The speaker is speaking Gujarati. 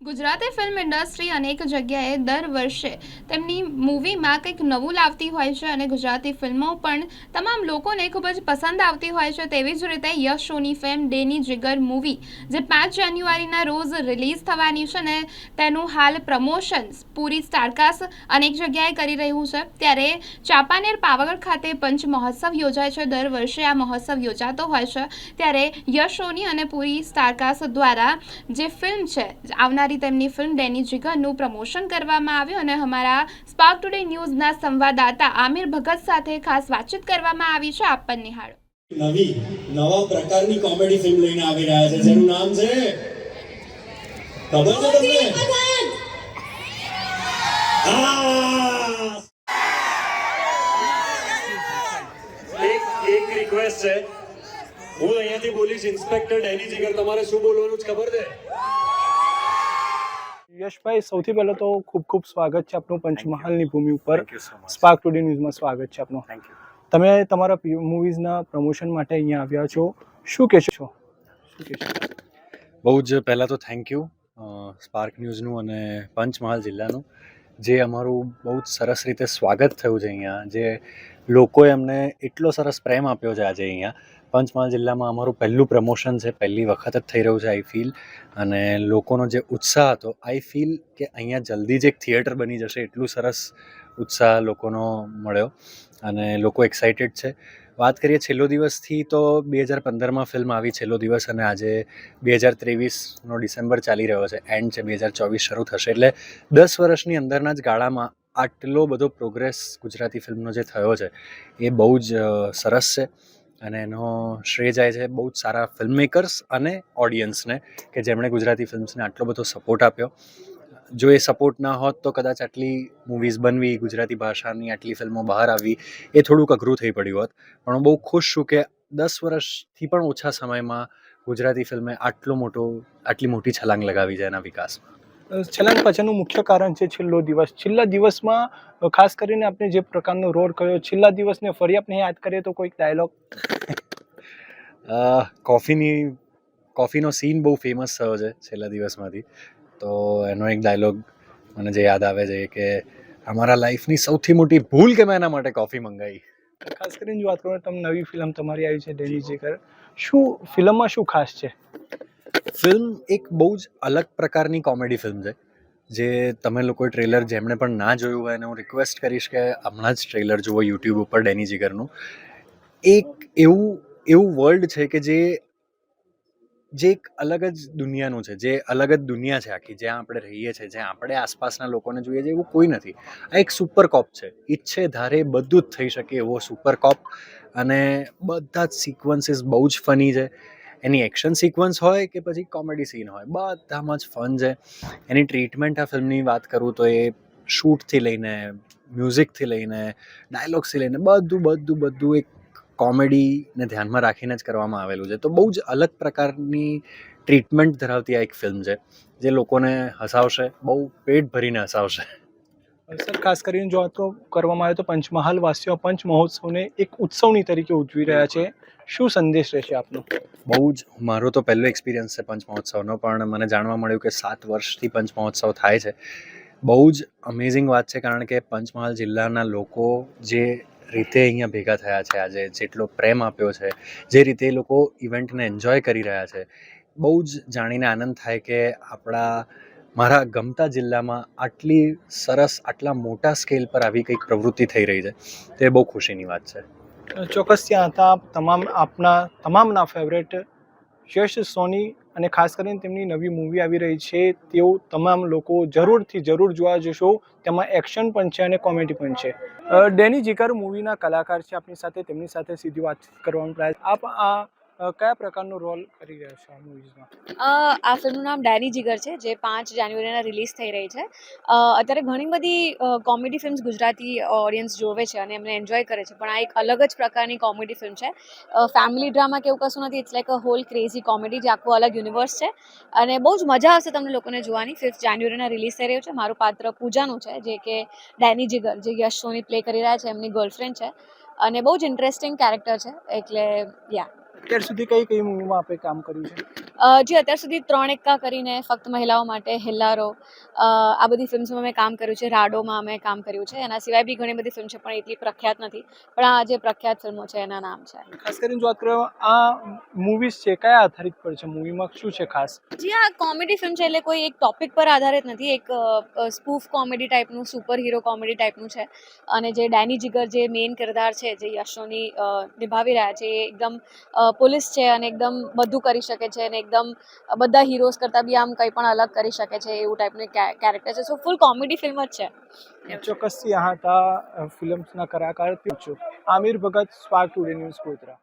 ગુજરાતી ફિલ્મ ઇન્ડસ્ટ્રી અનેક જગ્યાએ દર વર્ષે તેમની મૂવીમાં કંઈક નવું લાવતી હોય છે અને ગુજરાતી ફિલ્મો પણ તમામ લોકોને ખૂબ જ પસંદ આવતી હોય છે તેવી જ રીતે યશ સોની ફિલ્મ ડેની જીગર મૂવી જે પાંચ જાન્યુઆરીના રોજ રિલીઝ થવાની છે ને તેનું હાલ પ્રમોશન્સ પૂરી સ્ટારકાસ અનેક જગ્યાએ કરી રહ્યું છે. ત્યારે ચાંપાનેર પાવાગઢ ખાતે પંચ મહોત્સવ યોજાય છે. દર વર્ષે આ મહોત્સવ યોજાતો હોય છે. ત્યારે યશ સોની અને પૂરી સ્ટારકાસ દ્વારા જે ફિલ્મ છે, આવનારી તેમની ફિલ્મ ડેની જીગરનું પ્રમોશન કરવામાં આવ્યું અને અમારા સ્પાર્ક ટુડે ન્યૂઝના સંવાદદાતા આમિર ભગત સાથે ખાસ વાતચીત કરવામાં આવી છે. આપ પણ નિહાળો. નવી નવા પ્રકારની કોમેડી ફિલ્મ લઈને આવી રહ્યા છે. જેનું નામ છે ખબર છે તમને? એક એક રિક્વેસ્ટ છે. હું અહીંયાથી બોલીશ ઇન્સ્પેક્ટર ડેની જીગર તમારે શું બોલવાનું જ ખબર છે? યશભાઈ સૌથી પહેલાં તો ખૂબ ખૂબ સ્વાગત છે આપનું પંચમહાલની ભૂમિ ઉપર. સ્પાર્ક ટુડે ન્યૂઝમાં સ્વાગત છે આપનું. તમે તમારા મૂવીઝના પ્રમોશન માટે અહીંયા આવ્યા છો. શું કહેશો? છો બહુ જ પહેલાં તો થેન્ક યુ સ્પાર્ક ન્યૂઝનું અને પંચમહાલ જિલ્લાનું જે અમારું બહુ જ સરસ રીતે સ્વાગત થયું છે અહીંયા. જે લોકોએ અમને એટલો સરસ પ્રેમ આપ્યો છે આજે અહીંયા. પંચમહાલ જિલ્લામાં અમારું પહેલું પ્રમોશન છે. પહેલી વખત જ થઈ રહ્યું છે આઈ ફીલ. અને લોકોનો જે ઉત્સાહ હતો, આઈ ફીલ કે અહીંયા જલ્દી જ એક થિયેટર બની જશે એટલું સરસ ઉત્સાહ લોકોનો મળ્યો અને લોકો એક્સાઇટેડ છે. વાત કરીએ છેલ્લો દિવસથી તો બે હજાર પંદરમાં ફિલ્મ આવી છેલ્લો દિવસ અને આજે બે હજાર ત્રેવીસનો ડિસેમ્બર ચાલી રહ્યો છે. એન્ડ છે, બે હજાર ચોવીસ શરૂ થશે. એટલે દસ વર્ષની અંદરના જ ગાળામાં આટલો બધો પ્રોગ્રેસ ગુજરાતી ફિલ્મનો જે થયો છે, એ બહુ જ સરસ છે. અને એનો શ્રેય જાય છે બહુ જ સારા ફિલ્મ મેકર્સ અને ઓડિયન્સને કે જેમણે ગુજરાતી ફિલ્મ્સને આટલો બધો સપોર્ટ આપ્યો. જો એ સપોર્ટ ના હોત તો કદાચ આટલી મૂવીઝ બનવી, ગુજરાતી ભાષાની આટલી ફિલ્મો બહાર આવવી એ થોડુંક અઘરું થઈ પડ્યું હોત. પણ હું બહુ ખુશ છું કે દસ વર્ષથી પણ ઓછા સમયમાં ગુજરાતી ફિલ્મે આટલો મોટો, આટલી મોટી છલાંગ લગાવી છે એના વિકાસમાં. છેલ્લા પાછળનું મુખ્ય કારણ છે છેલ્લો દિવસ. છેલ્લા દિવસમાં ખાસ કરીને આપણે જે પ્રકારનો રોલ કર્યો છેલ્લા દિવસને ફરી આપણે યાદ કરીએ તો કોઈક ડાયલોગ. કોફીની કોફીનો સીન બહુ ફેમસ થયો છે છેલ્લા દિવસમાંથી. તો એનો એક ડાયલોગ મને જે યાદ આવે છે કે અમારા લાઈફની સૌથી મોટી ભૂલ કે મેં એના માટે કોફી મંગાવી ખાસ કરીને જો વાત કરો તમે નવી ફિલ્મ તમારી આવી છે ડેલી જીગર શું ફિલ્મમાં શું ખાસ છે? ફિલ્મ એક બહુ જ અલગ પ્રકારની કોમેડી ફિલ્મ છે, જે તમે લોકો ટ્રેલર જેમણે પણ ના જોયું હોય એને હું રિક્વેસ્ટ કરીશ કે હમણાં જ ટ્રેલર જુઓ યુટ્યુબ ઉપર ડેની જીગરનું. એક એવું એવું વર્લ્ડ છે કે જે જે એક અલગ જ દુનિયાનું છે, જે અલગ જ દુનિયા છે આખી, જ્યાં આપણે રહીએ છીએ, જ્યાં આપણે આસપાસના લોકોને જોઈએ છે એવું કોઈ નથી. આ એક સુપર કોપ છે ઈચ્છે ધારે બધું જ થઈ શકે એવો સુપર કોપ અને બધા જ સિક્વન્સીસ બહુ જ ફની છે. એની એક્શન સિક્વન્સ હોય કે પછી કોમેડી સીન હોય, બધામાં જ ફન છે. એની ટ્રીટમેન્ટ આ ફિલ્મની વાત કરું તો એ શૂટથી લઈને, મ્યુઝિકથી લઈને, ડાયલોગ્સથી લઈને બધું બધું બધું એક કોમેડીને ધ્યાનમાં રાખીને જ કરવામાં આવેલું છે. તો બહુ જ અલગ પ્રકારની ટ્રીટમેન્ટ ધરાવતી આ એક ફિલ્મ છે, જે લોકોને હસાવશે, બહુ પેટ ભરીને હસાવશે. સર, ખાસ કરીને જો તો કરવામાં આવે તો પંચમહાલ વાસીઓ પંચ મહોત્સવને એક ઉત્સવની તરીકે ઉજવી રહ્યા છે. શું સંદેશ રહેશે આપનો? બહુ જ, મારો તો પહેલો એક્સપિરિયન્સ છે પંચ મહોત્સવનો પણ મને જાણવા મળ્યું કે સાત વર્ષથી પંચ મહોત્સવ થાય છે. બહુ જ અમેઝિંગ વાત છે, કારણ કે પંચમહાલ જિલ્લાના લોકો જે રીતે અહીંયા ભેગા થયા છે, આજે જેટલો પ્રેમ આપ્યો છે, જે રીતે એ લોકો ઇવેન્ટને એન્જોય કરી રહ્યા છે, બહુ જ જાણીને આનંદ થાય કે આપણા મારા ગમતા જિલ્લામાં આટલી સરસ, આટલા મોટા સ્કેલ પર આવી કંઈક પ્રવૃત્તિ થઈ રહી છે. તે બહુ ખુશીની વાત છે. ચોક્કસ ત્યાં હતા તમામ, આપના તમામના ફેવરેટ યશ, સોની અને ખાસ કરીને તેમની નવી મૂવી આવી રહી છે. તેઓ તમામ લોકો જરૂરથી જરૂર જોવા જશો. તેમાં એક્શન પણ છે અને કોમેડી પણ છે. ડેની જીકર મૂવીના કલાકાર છે આપની સાથે. તેમની સાથે સીધી વાતચીત કરવાનો પ્રયાસ. આપ આ કયા પ્રકારનો રોલ કરી રહ્યા છો આ મૂવીઝમાં આ ફિલ્મનું નામ ડેની જીગર છે, જે પાંચ જાન્યુઆરીના રિલીઝ થઈ રહી છે. અત્યારે ઘણી બધી કોમેડી ફિલ્મ્સ ગુજરાતી ઓડિયન્સ જોવે છે અને એમને એન્જોય કરે છે. પણ આ એક અલગ જ પ્રકારની કોમેડી ફિલ્મ છે. ફેમિલી ડ્રામા કે એવું કશું નથી. It's like a whole crazy comedy જે આખું અલગ યુનિવર્સ છે. અને બહુ જ મજા આવશે તમને લોકોને જોવાની. ફિફ્થ જાન્યુઆરીના રિલીઝ થઈ રહ્યું છે. મારું પાત્ર પૂજાનું છે, જે કે ડેની જીગર જે યશ સોની પ્લે કરી રહ્યા છે. એમની ગર્લફ્રેન્ડ છે. અને બહુ જ ઇન્ટરેસ્ટિંગ કેરેક્ટર છે. એટલે યા અત્યાર સુધી કઈ કઈ મૂવીમાં આપણે કામ કર્યું છે? જે અત્યાર સુધી ત્રણ એક્કા કરીને ફક્ત મહિલાઓ માટે હેલ્લારો આ બધી ફિલ્મ્સમાં મેં કામ કર્યું છે. રાડોમાં મેં કામ કર્યું છે. એના સિવાય બી ઘણી બધી ફિલ્મ છે પણ એટલી પ્રખ્યાત નથી. પણ આ જે પ્રખ્યાત ફિલ્મો છે એના નામ છે. ખાસ કરીને વાત કરવામાં આ મૂવીઝ છે કયા આધારિત પર છે? મૂવીમાં શું છે ખાસ? જી આ કોમેડી ફિલ્મ છે એટલે કોઈ એક ટોપિક પર આધારિત નથી. એક સ્પૂફ કોમેડી ટાઈપનું સુપર હીરો કોમેડી ટાઈપનું છે. અને જે ડેની જીગર જે મેઇન કિરદાર છે જે યશોની નિભાવી રહ્યા છે એ એકદમ પોલીસ છે અને એકદમ બધું કરી શકે છે અને એકદમ બધા હીરોઝ કરતાં બી આમ કંઈ પણ અલગ કરી શકે છે એવું ટાઈપનું કેરેક્ટર છે. સો ફૂલ કોમેડી ફિલ્મ જ છે. આ હતા ફિલ્મ્સના કલાકાર છો Aamir Bhagat Spark Today News Godhra.